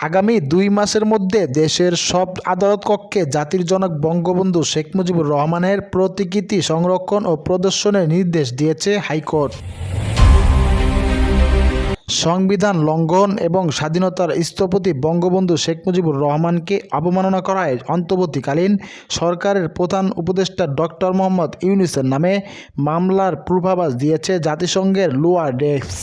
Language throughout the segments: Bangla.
আগামী দুই মাসের মধ্যে দেশের সব আদালত কক্ষে জাতির জনক বঙ্গবন্ধু শেখ মুজিবুর রহমানের প্রতিকৃতি সংরক্ষণ ও প্রদর্শনের নির্দেশ দিয়েছে হাইকোর্ট। সংবিধান লঙ্ঘন এবং স্বাধীনতার স্থপতি বঙ্গবন্ধু শেখ মুজিবুর রহমানকে অবমাননা করায় অন্তর্বর্তীকালীন সরকারের প্রধান উপদেষ্টা ডক্টর মোহাম্মদ ইউনুসের নামে মামলার পূর্বাভাস দিয়েছে জাতিসংঘের লোয়ার ডেস্ক।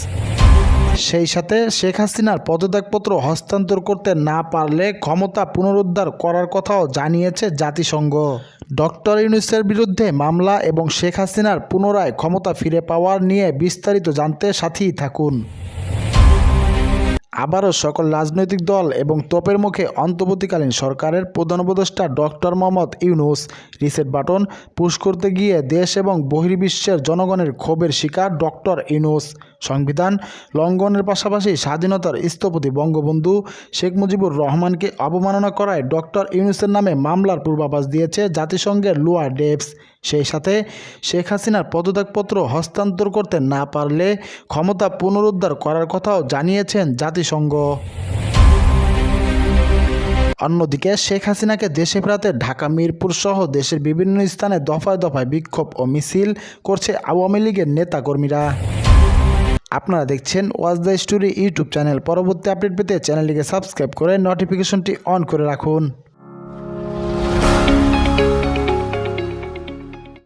সেই সাথে শেখ হাসিনার পদত্যাগপত্র হস্তান্তর করতে না পারলে ক্ষমতা পুনরুদ্ধার করার কথাও জানিয়েছে জাতিসংঘ। ডক্টর ইউনুসের বিরুদ্ধে মামলা এবং শেখ হাসিনার পুনরায় ক্ষমতা ফিরে পাওয়ার নিয়ে বিস্তারিত জানতে সাথেই থাকুন। আবারও সকল রাজনৈতিক দল এবং তোপের মুখে অন্তর্বর্তীকালীন সরকারের প্রধান উপদেষ্টা doctor Muhammad Yunus reset button push করতে গিয়ে দেশ এবং বহির্বিশ্বের জনগণের ক্ষোভের শিকার ডক্টর ইউনুস। সংবিধান লঙ্ঘনের পাশাপাশি স্বাধীনতার স্থপতি বঙ্গবন্ধু শেখ মুজিবুর রহমানকে অবমাননা করায় ডক্টর ইউনুসের নামে মামলার পূর্বাভাস দিয়েছে জাতিসংঘের লোয়ার ডেপস সেই সাথে শেখ হাসিনার পদত্যাগপত্র হস্তান্তর করতে না পারলে ক্ষমতা পুনরুদ্ধার করার কথাও জানিয়েছেন জাতিসংঘ। অন্যদিকে শেখ হাসিনাকে দেশে ফেরাতে ঢাকা, মিরপুর সহ দেশের বিভিন্ন স্থানে দফায় দফায় বিক্ষোভ ও মিছিল করছে আওয়ামী লীগের নেতাকর্মীরা। আপনারা দেখছেন was the story YouTube channel. পরবর্তী আপডেট পেতে চ্যানেলটিকে সাবস্ক্রাইব করে নোটিফিকেশনটি অন করে রাখুন।